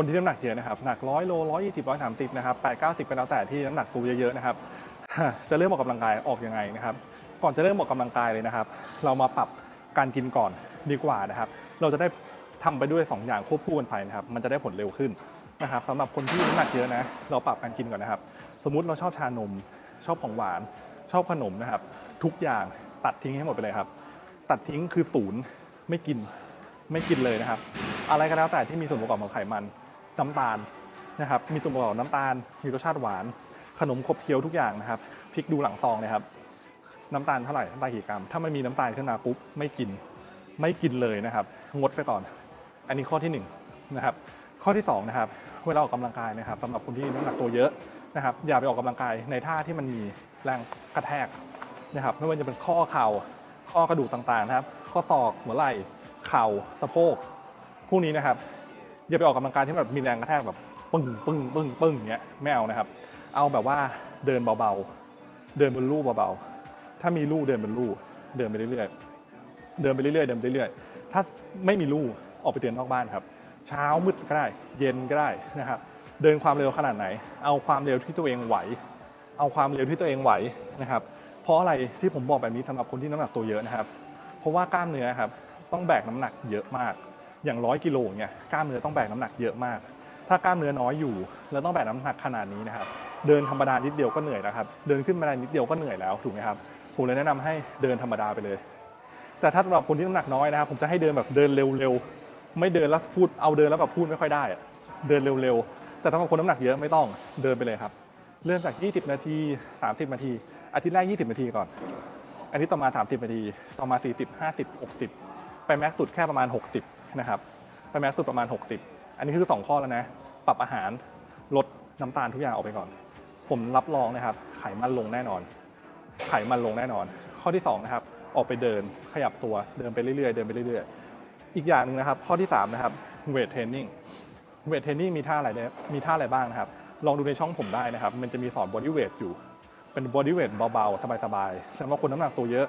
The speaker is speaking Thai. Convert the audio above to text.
คนที่น้ำหนักเยอะนะครับหนักร้อยโลร้อยยี่สิบร้อยสามสิบนะครับแปดเก้าสิบเป็นแล้วแต่ที่น้ำหนักตัวเยอะๆนะครับจะเริ่มออกกำลังกายออกยังไงนะครับ ก่อนจะเริ่มออกกำลังกายเลยนะครับ เรามาปรับการกินก่อนดีกว่านะครับ เราจะได้ทำไปด้วย 2 อย่างควบคู่กันไปนะครับ มันจะได้ผลเร็วขึ้นนะครับสำหรับคนที่น้ำหนักเยอะนะ เราปรับการกินก่อนนะครับ สมมุติเราชอบชานม ชอบของหวาน ชอบขนมนะครับ ทุกอย่างตัดทิ้งให้หมดไปเลยครับ ตัดทิ้งคือศูนย์ไม่กินไม่กินเลยนะครับ อะไรก็แล้วแต่ที่มีส่วนประกอบของไขมัน น้ำตาลนะครับ มีส่วนประกอบน้ำตาล มีรสชาติหวาน ขนมขบเคี้ยวทุกอย่างนะครับพลิกดูหลังซองนะครับ น้ำตาลเท่าไหร่ น้ำตาลกี่กรัม ถ้ามันมีน้ำตาลขึ้นมาปุ๊บ ไม่กิน ไม่กินเลยนะครับ งดไปก่อน อันนี้ข้อที่หนึ่งนะครับ ข้อที่สองนะครับ เวลาออกกำลังกายนะครับสำหรับคนที่น้ำหนักตัวเยอะนะครับ อย่าไปออกกำลังกายในท่าที่มันมีแรงกระแทกนะครับ ไม่ว่าจะเป็นข้อเข่า ข้อกระดูกต่างๆนะครับ ข้อศอก หัวไหล่ เข่า สะโพก พวกนี้นะครับ อย่าไปออกกำลังกายที่แบบมีแรงกระแทกแบบปึ้งปึ้งปึ้งปึ้งอย่างเงี้ยไม่เอานะครับ เอาแบบว่าเดินเบาๆ เดินบนลู่เบาๆ ถ้ามีลู่เดินบนลู่เดินไปเรื่อยๆ เดินไปเรื่อยๆ เดินไปเรื่อยๆ ถ้าไม่มีลู่ออกไปเดินนอกบ้านครับ เช้ามืดก็ได้ เย็นก็ได้นะครับ เดินความเร็วขนาดไหน เอาความเร็วที่ตัวเองไหว เอาความเร็วที่ตัวเองไหวนะครับ เพราะอะไรที่ผมบอกแบบนี้สำหรับคนที่น้ำหนักตัวเยอะนะครับ เพราะว่ากล้ามเนื้อครับต้องแบกน้ำหนักเยอะมาก อย่างร้อยกิโลเนี่ยกล้ามเนื้อต้องแบกน้ำหนักเยอะมาก ถ้ากล้ามเนื้อน้อยอยู่ แล้วต้องแบกน้ำหนักขนาดนี้นะครับ เดินธรรมดานิดเดียวก็เหนื่อยแล้วครับ เดินขึ้นบันไดนิดเดียวก็เหนื่อยแล้วถูกไหมครับ ผมเลยแนะนำให้เดินธรรมดาไปเลย แต่ถ้าสำหรับคนที่น้ำหนักน้อยนะครับ ผมจะให้เดินแบบเดินเร็วๆ ไม่เดินแล้วพูด เอาเดินแล้วแบบพูดไม่ค่อยได้อะเดินเร็วๆ แต่สำหรับคนน้ำหนักเยอะไม่ต้อง เดินไปเลยครับ เริ่มจาก 20 นาที 30 นาที อาทิตย์แรก 20 นาทีก่อน อาทิตย์ต่อมา 30 นาที ต่อมา 40 50 60 ไปแม็กซ์สุดแค่ประมาณ 60 นะครับไปแม็กซ์สุดประมาณ 60 อันนี้คือ 2 ข้อแล้วนะ ปรับอาหารลดน้ำตาลทุกอย่างออกไปก่อน ผมรับรองนะครับ ไขมันลงแน่นอน ไขมันลงแน่นอน ข้อที่2นะครับออกไปเดินขยับตัวเดินไปเรื่อยๆ เดินไปเรื่อยๆ อีกอย่างหนึ่งนะครับ ข้อที่3นะครับเวทเทรนนิ่งเวทเทรนนิ่งมีท่าอะไรมีท่าอะไรบ้างนะครับ ลองดูในช่องผมได้นะครับ มันจะมีสอนบอดี้เวทอยู่ เป็นบอดี้เวทเบาๆ สบายๆสำหรับคนน้ำหนักตัวเยอะ